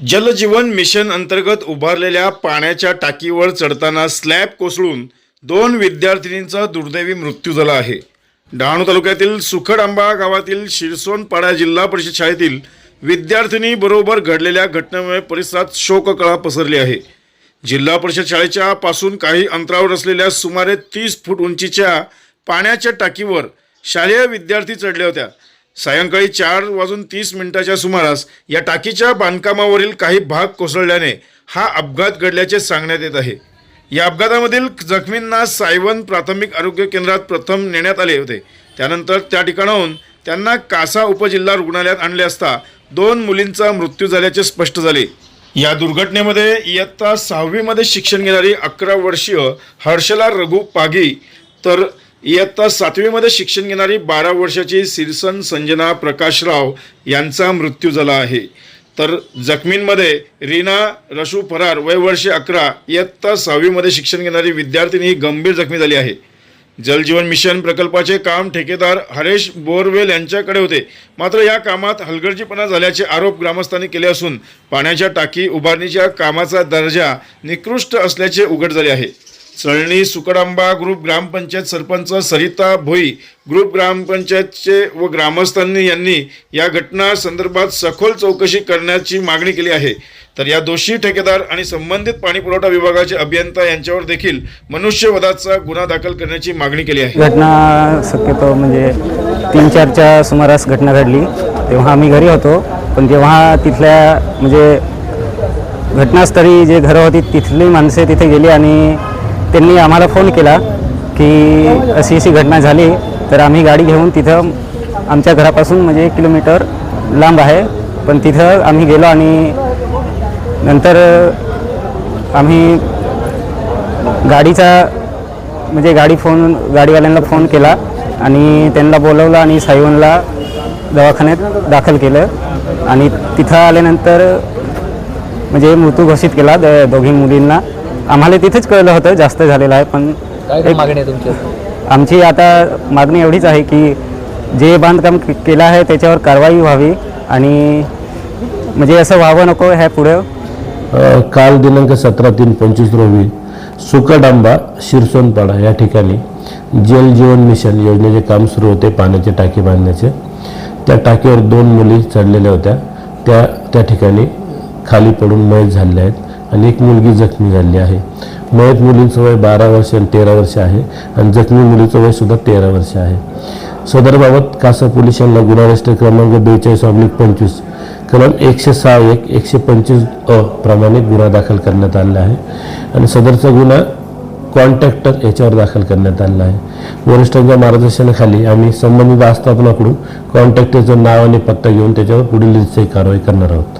जलजीवन mission अंतर्गत उभारलेल्या पाण्याच्या टाकीवर चढताना स्लॅब कोसळून दोन विद्यार्थिनींचा दुर्दैवी मृत्यू झाला आहे. डहाणू तालुक्यातील सुखडआंबा गावातील शिरसोनपाडा जिल्हा परिषद शाळेतील विद्यार्थिनी बरोबर घडलेल्या घटनेमुळे परिसरात शोककळा पसरली आहे. जिल्हा परिषद शाळेच्या पासून काही अंतरावर असलेल्या सुमारे तीस फूट उंचीच्या पाण्याच्या टाकीवर शालेय विद्यार्थी चढल्या होत्या. सायंकाळी चार वाजून तीस मिनिटाच्या सुमारास या टाकीच्या बांधकामावरील काही भाग कोसळल्याने हा अपघात घडल्याचे सांगण्यात येत आहे. या अपघातामधील जखमींना सायवन प्राथमिक आरोग्य केंद्रात प्रथम नेण्यात आले होते. त्यानंतर त्या ठिकाणाहून त्यांना कासा उपजिल्हा रुग्णालयात आणले असता दोन मुलींचा मृत्यू झाल्याचे स्पष्ट झाले. या दुर्घटनेमध्ये इयत्ता सहावीमध्ये शिक्षण घेणारी अकरा वर्षीय हर्षला रघु पागी तर इयत्ता सातवीमध्ये शिक्षण घेणारी बारा वर्षाची सिरसन संजना प्रकाशराव यांचा मृत्यू झाला आहे. तर जखमींमध्ये रीना रशू फरार वय वर्षे अकरा. इयत्ता सहावीमध्ये शिक्षण घेणारी विद्यार्थिनी ही गंभीर जखमी झाली आहे. जलजीवन मिशन प्रकल्पाचे काम ठेकेदार हरेश बोरवेल यांच्याकडे होते. मात्र या कामात हलगर्जीपणा झाल्याचे आरोप ग्रामस्थांनी केले असून पाण्याच्या टाकी उभारणीच्या कामाचा दर्जा निकृष्ट असल्याचे उघड झाले आहे. चळणी सुकडांबा ग्रुप ग्रामपंचायत सरपंच सरिता भोई ग्रुप ग्रामपंचायतचे व ग्रामस्थांनी यांनी या घटना संदर्भात सखोल चौकशी करण्याची मागणी केली आहे. तर या दोषी ठेकेदार आणि संबंधित पाणीपुरवठा विभागाचे अभियंता यांच्यावर देखील मनुष्यवधाचा गुन्हा दाखल करण्याची मागणी केली आहे. घटना शक्यतो म्हणजे तीन चारच्या सुमारास घटना घडली. तेव्हा आम्ही घरी होतो पण जेव्हा तिथल्या म्हणजे घटनास्थळी जे घरं होती तिथली माणसे तिथे गेली आणि त्यांनी आम्हाला फोन केला की अशी अशी घटना झाली. तर आम्ही गाडी घेऊन तिथं आमच्या घरापासून म्हणजे एक किलोमीटर लांब आहे. पण तिथं आम्ही गेलो आणि नंतर आम्ही गाडीचा म्हणजे गाडी फोन गाडीवाल्यांना फोन केला आणि त्यांना बोलवलं आणि साईवनला दवाखान्यात दाखल केलं. आणि तिथं आल्यानंतर म्हणजे मृत्यू घोषित केला द दोघी मुलींना. आम्हाला तिथेच कळलं होतं जास्त झालेलं आहे पण काय मागणी आहे तुमची? आमची आता मागणी एवढीच आहे की जे बांधकाम केलं आहे त्याच्यावर कारवाई व्हावी आणि म्हणजे असं व्हावं नको ह्या पुढं. काल दिनांक सतरा तीन पंचवीस रोजी सुकडांबा शिरसोनपाडा या ठिकाणी जल जीवन मिशन योजनेचे काम सुरू होते पाण्याचे टाकी बांधण्याचे. त्या टाकीवर दोन मुली चढलेल्या होत्या. त्या त्या ठिकाणी खाली पडून मयत झालेल्या आहेत. आणि एक मुलगी जखमी झाली आहे. मयत मुलींचं वय बारा वर्ष आणि तेरा वर्ष आहे आणि जखमी मुलीचं वय सुद्धा तेरा वर्ष आहे. सदरबाबत कासा पोलीस यांना गुन्हा रजिस्टर क्रमांक बेचाळीस ऑब्लिक पंचवीस कलम एकशे सहा एक एकशे पंचवीस अ प्रमाणे गुन्हा दाखल करण्यात आलेला आहे. आणि सदरचा गुन्हा कॉन्ट्रॅक्टर याच्यावर दाखल करण्यात आलेला आहे. वरिष्ठांच्या मार्गदर्शनाखाली आम्ही संबंधित आस्थापनाकडून कॉन्ट्रॅक्टरचं नाव आणि पत्ता घेऊन त्याच्यावर पुढील कारवाई करणार आहोत.